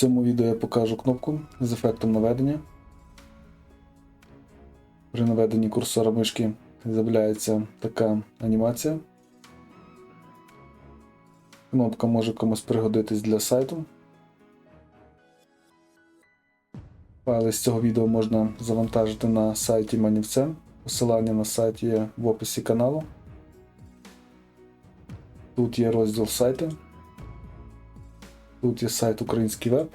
цьому відео я покажу кнопку з ефектом наведення. При наведенні курсора мишки з'являється така анімація. Кнопка може комусь пригодитись для сайту. Файли з цього відео можна завантажити на сайті Манівце. Посилання на сайт є в описі каналу. Тут є розділ сайту. Тут є сайт Український веб.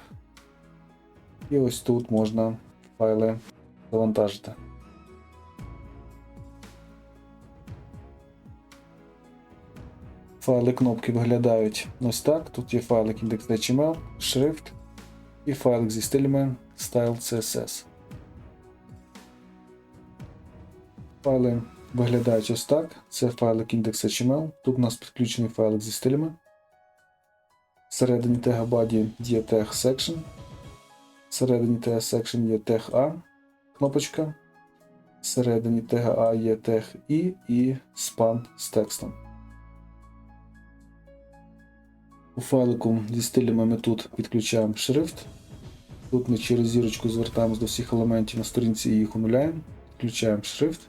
І ось тут можна файли завантажити. Файли кнопки виглядають ось так. Тут є файлик index.html, шрифт і файлик зі стилями Style CSS. Файли виглядають ось так. Це файлик index.html. Тут у нас підключений файлик зі стилями. Всередині тега body є тег section. Всередині тега section є тег A кнопочка. Всередині тега A є тег I і span з текстом. У файлику зі стилями ми тут підключаємо шрифт. Тут ми через зірочку звертаємось до всіх елементів на сторінці і їх онуляємо. Підключаємо шрифт.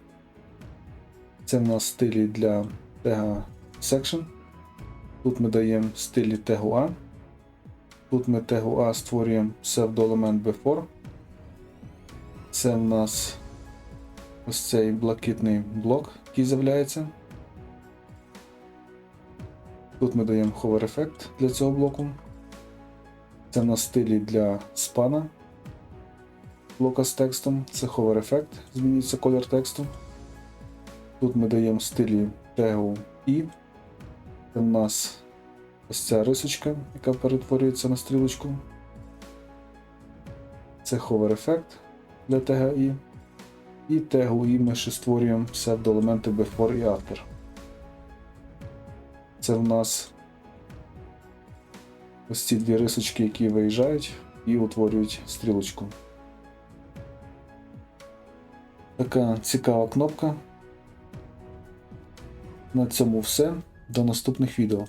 Це в нас стилі для тега section. Тут ми даємо стилі тегу. Тут ми тегу A створюємо псевдоелемент before. Це в нас ось цей блакитний блок, який з'являється. Тут ми даємо hover ефект для цього блоку. Це в нас стилі для спана блока з текстом. Це hover ефект, змінюється колір тексту. Тут ми даємо стилі тегу і. В нас ось ця рисочка, яка перетворюється на стрілочку. Це hover ефект для і. І тегу і ми ще створюємо псевдоелементи before і after. Це в нас ось ці дві рисочки, які виїжджають і утворюють стрілочку. Така цікава кнопка. На цьому все. До наступних відео.